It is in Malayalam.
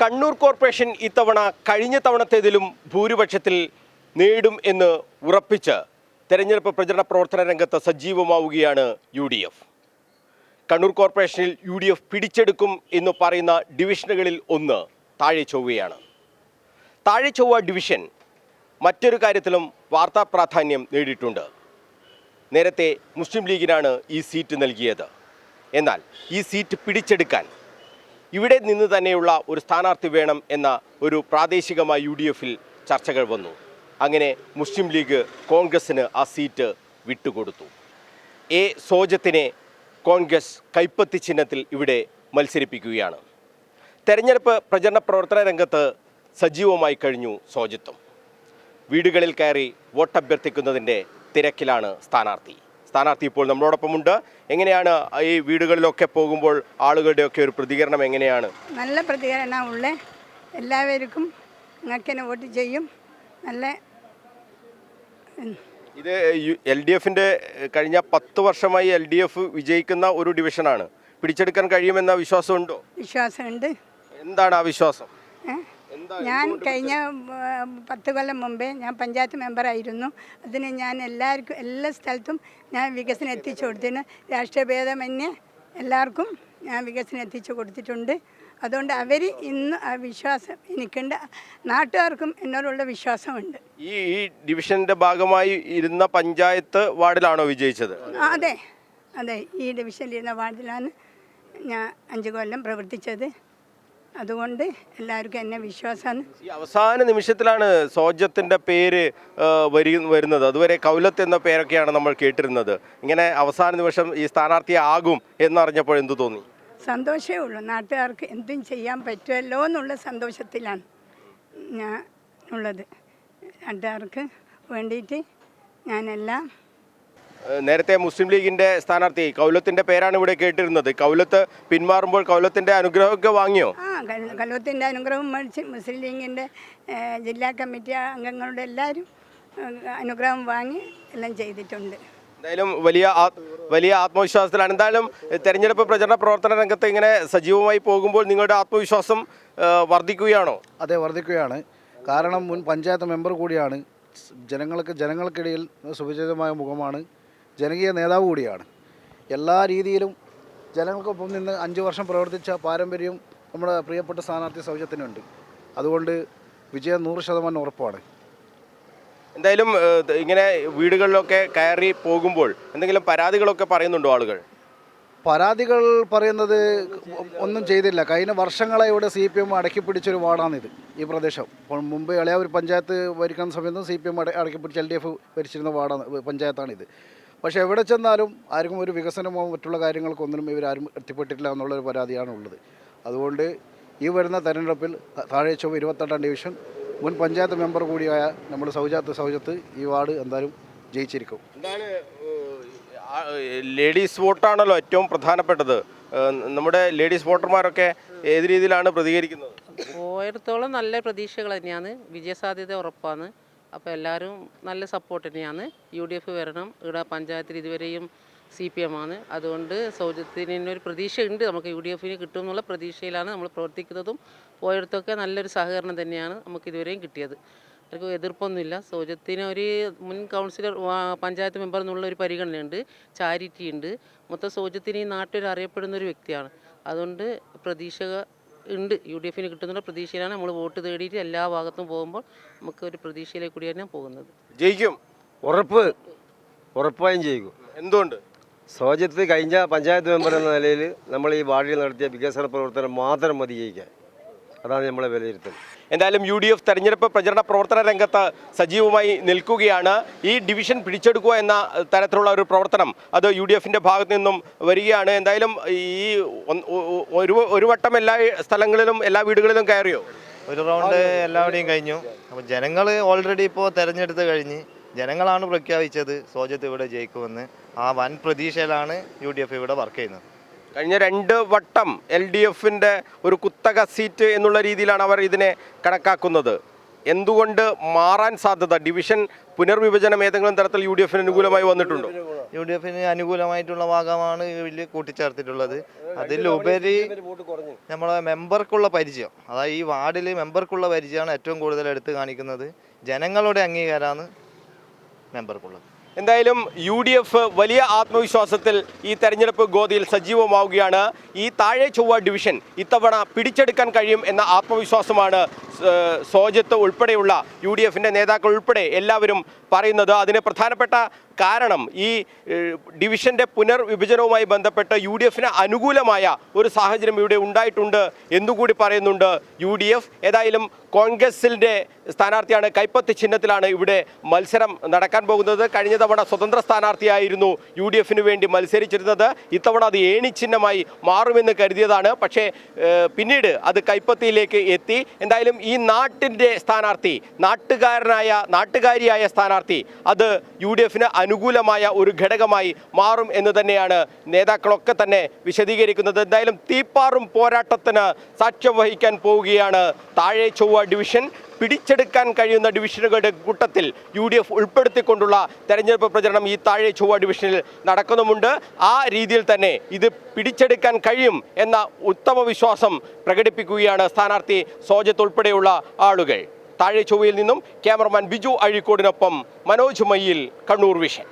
കണ്ണൂർ കോർപ്പറേഷൻ ഇത്തവണ കഴിഞ്ഞ തവണത്തേതിലും ഭൂരിപക്ഷത്തിൽ നേടും എന്ന് ഉറപ്പിച്ച് തെരഞ്ഞെടുപ്പ് പ്രചരണ പ്രവർത്തന രംഗത്ത് സജീവമാവുകയാണ് യു ഡി എഫ് കണ്ണൂർ കോർപ്പറേഷനിൽ യു ഡി എഫ് പിടിച്ചെടുക്കും എന്ന് പറയുന്ന ഡിവിഷനുകളിൽ ഒന്ന് താഴെ ചൊവ്വയാണ്. താഴെ ചൊവ്വ ഡിവിഷൻ മറ്റൊരു കാര്യത്തിലും വാർത്താ പ്രാധാന്യം നേടിയിട്ടുണ്ട്. നേരത്തെ മുസ്ലിം ലീഗിനാണ് ഈ സീറ്റ് നൽകിയത്. എന്നാൽ ഈ സീറ്റ് പിടിച്ചെടുക്കാൻ ഇവിടെ നിന്ന് തന്നെയുള്ള ഒരു സ്ഥാനാർത്ഥി വേണം എന്ന ഒരു പ്രാദേശികമായ യു ഡി എഫിൽ ചർച്ചകൾ വന്നു. അങ്ങനെ മുസ്ലിം ലീഗ് കോൺഗ്രസ്സിന് ആ സീറ്റ് വിട്ടുകൊടുത്തു. എ സോജത്തിനെ കോൺഗ്രസ് കൈപ്പത്തി ചിഹ്നത്തിൽ ഇവിടെ മത്സരിപ്പിക്കുകയാണ്. തെരഞ്ഞെടുപ്പ് പ്രചരണ പ്രവർത്തന രംഗത്ത് സജീവമായി കഴിഞ്ഞു സോജത്വം വീടുകളിൽ കയറി വോട്ടഭ്യർത്ഥിക്കുന്നതിന്റെ തിരക്കിലാണ് സ്ഥാനാർത്ഥി. സ്ഥാനാർത്ഥി ഇപ്പോൾ നമ്മളോടൊപ്പമുണ്ട്. എങ്ങനെയാണ് ഈ വീടുകളിലൊക്കെ പോകുമ്പോൾ ആളുകളുടെയൊക്കെ ഒരു പ്രതികരണം എങ്ങനെയാണ്? നല്ല പ്രതികരണം ഉള്ള. എല്ലാവർക്കും ഇങ്ങനെ വോട്ട് ചെയ്യും. നല്ല ഇത് എൽ ഡി എഫിന്റെ കഴിഞ്ഞ പത്ത് വർഷമായി എൽ ഡി എഫ് വിജയിക്കുന്ന ഒരു ഡിവിഷനാണ്. പിടിച്ചെടുക്കാൻ കഴിയുമെന്ന വിശ്വാസമുണ്ടോ? വിശ്വാസമുണ്ട്. എന്താണ് ആ വിശ്വാസം? ഞാൻ കഴിഞ്ഞ പത്ത് കൊല്ലം മുമ്പേ ഞാൻ പഞ്ചായത്ത് മെമ്പറായിരുന്നു. അതിന് ഞാൻ എല്ലാവർക്കും എല്ലാ സ്ഥലത്തും ഞാൻ വികസനം എത്തിച്ചു കൊടുത്തിന് രാഷ്ട്രീയ ഭേദമന്യേ എല്ലാവർക്കും ഞാൻ വികസനം എത്തിച്ചു കൊടുത്തിട്ടുണ്ട്. അതുകൊണ്ട് അവർ ഇന്ന് ആ വിശ്വാസം എനിക്കുണ്ട്. നാട്ടുകാർക്കും എന്നോടുള്ള വിശ്വാസമുണ്ട്. ഈ ഈ ഡിവിഷന്റെ ഭാഗമായി ഇരുന്ന പഞ്ചായത്ത് വാർഡിലാണോ വിജയിച്ചത്? ആ, അതെ. അതെ ഈ ഡിവിഷനിലിരുന്ന വാർഡിലാണ് ഞാൻ അഞ്ച് കൊല്ലം പ്രവർത്തിച്ചത്. അതുകൊണ്ട് എല്ലാവർക്കും എന്നെ വിശ്വാസമാണ്. ഈ അവസാന നിമിഷത്തിലാണ് സോജത്തിന്റെ പേര് ആ, വരി വരുന്നത്. അതുവരെ കൗലത്ത് എന്ന പേരൊക്കെയാണ് നമ്മൾ കേട്ടിരുന്നത്. ഇങ്ങനെ അവസാന നിമിഷം ഈ സ്ഥാനാർത്ഥി ആകും എന്നറിഞ്ഞപ്പോൾ എന്തു തോന്നി? സന്തോഷമേ ഉള്ളൂ. നാട്ടുകാർക്ക് എന്തും ചെയ്യാൻ പറ്റുമല്ലോ എന്നുള്ള സന്തോഷത്തിലാണ് ഞാൻ ഉള്ളത്. നാട്ടുകാർക്ക് വേണ്ടിയിട്ട് ഞാനെല്ലാം നേരത്തെ മുസ്ലിം ലീഗിന്റെ സ്ഥാനാർത്ഥി കൗലത്തിന്റെ പേരാണ് ഇവിടെ കേട്ടിരുന്നത്. കൗലത്ത് പിന്മാറുമ്പോൾ കൗലത്തിന്റെ അനുഗ്രഹമൊക്കെ വാങ്ങിയോ? ആ കലോത്തിന്റെ അനുഗ്രഹം മേടിച്ച് മുസ്ലിം ലീഗിന്റെ ജില്ലാ കമ്മിറ്റി അംഗങ്ങളുടെ എല്ലാവരും അനുഗ്രഹം വാങ്ങി എല്ലാം ചെയ്തിട്ടുണ്ട്. എന്തായാലും വലിയ ആ- വലിയ ആത്മവിശ്വാസത്തിലാണ്. എന്തായാലും തെരഞ്ഞെടുപ്പ് പ്രചരണ പ്രവർത്തന രംഗത്ത് ഇങ്ങനെ സജീവമായി പോകുമ്പോൾ നിങ്ങളുടെ ആത്മവിശ്വാസം വർദ്ധിക്കുകയാണോ? അതെ വർദ്ധിക്കുകയാണ്. കാരണം മുൻ പഞ്ചായത്ത് മെമ്പർ കൂടിയാണ്. ജനങ്ങൾക്ക് ജനങ്ങൾക്കിടയിൽ സുപരിചിതമായ മുഖമാണ്. ജനകീയ നേതാവ് കൂടിയാണ്. എല്ലാ രീതിയിലും ജനങ്ങൾക്കൊപ്പം നിന്ന് അഞ്ച് വർഷം പ്രവർത്തിച്ച പാരമ്പര്യം നമ്മുടെ പ്രിയപ്പെട്ട സ്ഥാനാർത്ഥി സൗജത്തിനുണ്ട് അതുകൊണ്ട് വിജയം നൂറ് ശതമാനം ഉറപ്പാണ്. എന്തായാലും ഇങ്ങനെ വീടുകളിലൊക്കെ കയറി പോകുമ്പോൾ എന്തെങ്കിലും പരാതികളൊക്കെ പറയുന്നുണ്ടോ ആളുകൾ? പരാതികൾ പറയുന്നത് ഒന്നും ചെയ്തില്ല. കഴിഞ്ഞ വർഷങ്ങളായി ഇവിടെ സി പി എം അടക്കി പിടിച്ചൊരു വാർഡാണിത് ഈ പ്രദേശം. മുമ്പ് ഇളയാവൂർ പഞ്ചായത്ത് ഭരിക്കുന്ന സമയത്തും സി പി എം അടക്കി പിടിച്ച് എൽ ഡി എഫ് ഭരിച്ചിരുന്ന വാർഡാണ് പഞ്ചായത്താണിത്. പക്ഷേ എവിടെ ചെന്നാലും ആർക്കും ഒരു വികസനമോ മറ്റുള്ള കാര്യങ്ങൾക്കൊന്നിനും ഇവരാരും എത്തിപ്പെട്ടിട്ടില്ല എന്നുള്ളൊരു പരാതിയാണ് ഉള്ളത്. അതുകൊണ്ട് ഈ വരുന്ന തെരഞ്ഞെടുപ്പിൽ താഴെ ചൊവ്വ ഇരുപത്തെട്ടാം ഡിവിഷൻ മുൻ പഞ്ചായത്ത് മെമ്പർ കൂടിയായ നമ്മൾ സൗജാത്ത് സൗജത്ത് ഈ വാർഡ് എന്തായാലും ജയിച്ചിരിക്കും. എന്താണ് ലേഡീസ് വോട്ടാണല്ലോ ഏറ്റവും പ്രധാനപ്പെട്ടത്. നമ്മുടെ ലേഡീസ് വോട്ടർമാരൊക്കെ ഏത് രീതിയിലാണ് പ്രതികരിക്കുന്നത്? പോയിടത്തോളം നല്ല പ്രതീക്ഷകൾ തന്നെയാണ്. വിജയസാധ്യത ഉറപ്പാണ്. അപ്പോൾ എല്ലാവരും നല്ല സപ്പോർട്ട് തന്നെയാണ്. യു ഡി എഫ് വരണം. ഇവിടെ പഞ്ചായത്തിൽ ഇതുവരെയും സി പി എം ആണ്. അതുകൊണ്ട് സൗജത്തിന് ഒരു പ്രതീക്ഷയുണ്ട്. നമുക്ക് യു ഡി എഫിന് കിട്ടും എന്നുള്ള പ്രതീക്ഷയിലാണ് നമ്മൾ പ്രവർത്തിക്കുന്നതും. പോയിടത്തൊക്കെ നല്ലൊരു സഹകരണം തന്നെയാണ് നമുക്ക് ഇതുവരെയും കിട്ടിയത്. അവർക്ക് എതിർപ്പൊന്നുമില്ല. സൗജത്തിന് ഒരു മുൻ കൗൺസിലർ പഞ്ചായത്ത് മെമ്പർ എന്നുള്ള ഒരു പരിഗണനയുണ്ട്. ചാരിറ്റി ഉണ്ട്. മൊത്തം സൗജത്തിന് ഈ നാട്ടിൽ അറിയപ്പെടുന്ന ഒരു വ്യക്തിയാണ്. അതുകൊണ്ട് പ്രതീക്ഷ ഉണ്ട്. യു ഡി എഫിന് കിട്ടുന്ന പ്രതീക്ഷയിലാണ് നമ്മൾ വോട്ട് തേടിയിട്ട് എല്ലാ ഭാഗത്തും പോകുമ്പോൾ നമുക്ക് ഒരു പ്രതീക്ഷയിലേക്ക് കൂടി കൂടിയാണ് പോകുന്നത്. ജയിക്കും. ഉറപ്പ്. ഉറപ്പായും ജയിക്കും. എന്തുകൊണ്ട്? സോജത്ത് കഴിഞ്ഞ പഞ്ചായത്ത് മെമ്പർ എന്ന നിലയിൽ നമ്മൾ ഈ വാർഡിൽ നടത്തിയ വികസന പ്രവർത്തനം മാത്രം മതി ജയിക്കാൻ. അതാണ് നമ്മളെ വിലയിരുത്തൽ. എന്തായാലും യു ഡി എഫ് തെരഞ്ഞെടുപ്പ് പ്രചരണ പ്രവർത്തന രംഗത്ത് സജീവമായി നിൽക്കുകയാണ്. ഈ ഡിവിഷൻ പിടിച്ചെടുക്കുക എന്ന തരത്തിലുള്ള ഒരു പ്രവർത്തനം അത് യു ഡി എഫിന്റെ ഭാഗത്ത് നിന്നും വരികയാണ്. എന്തായാലും ഈ ഒരു ഒരു വട്ടം എല്ലാ സ്ഥലങ്ങളിലും എല്ലാ വീടുകളിലും കയറിയോ? ഒരു റൗണ്ട് എല്ലാവരുടെയും കഴിഞ്ഞു. അപ്പോൾ ജനങ്ങൾ ഓൾറെഡി ഇപ്പോൾ തിരഞ്ഞെടുത്ത് കഴിഞ്ഞ് ജനങ്ങളാണ് പ്രഖ്യാപിച്ചത് സോജത്ത് ഇവിടെ ജയിക്കുമെന്ന്. ആ വൻ പ്രതീക്ഷയിലാണ് യു ഡി എഫ് ഇവിടെ വർക്ക് ചെയ്യുന്നത്. കഴിഞ്ഞ രണ്ട് വട്ടം എൽ ഡി എഫിന്റെ ഒരു കുത്തക സീറ്റ് എന്നുള്ള രീതിയിലാണ് അവർ ഇതിനെ കണക്കാക്കുന്നത്. എന്തുകൊണ്ട് മാറാൻ സാധ്യത? ഡിവിഷൻ പുനർവിഭജനം ഏതെങ്കിലും തരത്തിൽ യു ഡി എഫിന് അനുകൂലമായി വന്നിട്ടുണ്ടോ? യു ഡി എഫിന് അനുകൂലമായിട്ടുള്ള ഭാഗമാണ് ഇതിൽ കൂട്ടിച്ചേർത്തിട്ടുള്ളത്. അതിലുപരി നമ്മളെ മെമ്പർക്കുള്ള പരിചയം അതായത് ഈ വാർഡിൽ മെമ്പർക്കുള്ള പരിചയമാണ് ഏറ്റവും കൂടുതൽ എടുത്തു കാണിക്കുന്നത്. ജനങ്ങളുടെ അംഗീകാരമാണ് മെമ്പർക്കുള്ളത്. എന്തായാലും യു ഡി എഫ് വലിയ ആത്മവിശ്വാസത്തിൽ ഈ തെരഞ്ഞെടുപ്പ് ഗോതിയിൽ സജീവമാവുകയാണ്. ഈ താഴെ ചൊവ്വ ഡിവിഷൻ ഇത്തവണ പിടിച്ചെടുക്കാൻ കഴിയും എന്ന ആത്മവിശ്വാസമാണ് സോജത്ത് ഉൾപ്പെടെയുള്ള യു ഡി എഫിന്റെ നേതാക്കൾ ഉൾപ്പെടെ എല്ലാവരും പറയുന്നത്. അതിന് പ്രധാനപ്പെട്ട കാരണം ഈ ഡിവിഷന്റെ പുനർവിഭജനവുമായി ബന്ധപ്പെട്ട് യു ഡി എഫിന് അനുകൂലമായ ഒരു സാഹചര്യം ഇവിടെ ഉണ്ടായിട്ടുണ്ട് എന്നുകൂടി പറയുന്നുണ്ട് യു ഡി എഫ് ഏതായാലും കോൺഗ്രസിന്റെ സ്ഥാനാർത്ഥിയാണ് കൈപ്പത്ത് ചിഹ്നത്തിലാണ് ഇവിടെ മത്സരം നടക്കാൻ പോകുന്നത്. കഴിഞ്ഞ തവണ സ്വതന്ത്ര സ്ഥാനാർത്ഥിയായിരുന്നു യു ഡി എഫിന് വേണ്ടി മത്സരിച്ചിരുന്നത്. ഇത്തവണ അത് ഏണി ചിഹ്നമായി മാറുമെന്ന് കരുതിയതാണ്. പക്ഷേ പിന്നീട് അത് കൈപ്പത്തിയിലേക്ക് എത്തി. എന്തായാലും ഈ നാട്ടിന്റെ സ്ഥാനാർത്ഥി നാട്ടുകാരനായ നാട്ടുകാരിയായ സ്ഥാനാർത്ഥി അത് യു ഡി എഫിന് അനുകൂലമായ ഒരു ഘടകമായി മാറും എന്ന് തന്നെയാണ് നേതാക്കളൊക്കെ തന്നെ വിശദീകരിക്കുന്നത്. എന്തായാലും തീപ്പാറും പോരാട്ടത്തിന് സാക്ഷ്യം വഹിക്കാൻ പോവുകയാണ് താഴെ ചൊവ്വ ഡിവിഷൻ. പിടിച്ചെടുക്കാൻ കഴിയുന്ന ഡിവിഷനുകളുടെ കൂട്ടത്തിൽ യു ഡി എഫ് ഉൾപ്പെടുത്തിക്കൊണ്ടുള്ള തെരഞ്ഞെടുപ്പ് പ്രചരണം ഈ താഴെ ചൊവ്വ ഡിവിഷനിൽ നടക്കുന്നുമുണ്ട്. ആ രീതിയിൽ തന്നെ ഇത് പിടിച്ചെടുക്കാൻ കഴിയും എന്ന ഉത്തമ വിശ്വാസം പ്രകടിപ്പിക്കുകയാണ് സ്ഥാനാർത്ഥി സോജത്ത് ഉൾപ്പെടെയുള്ള ആളുകൾ. താഴെ ചൊവ്വയിൽ നിന്നും ക്യാമറമാൻ ബിജു അഴീക്കോടിനൊപ്പം മനോജ് മയ്യിൽ കണ്ണൂർ വിഷൻ.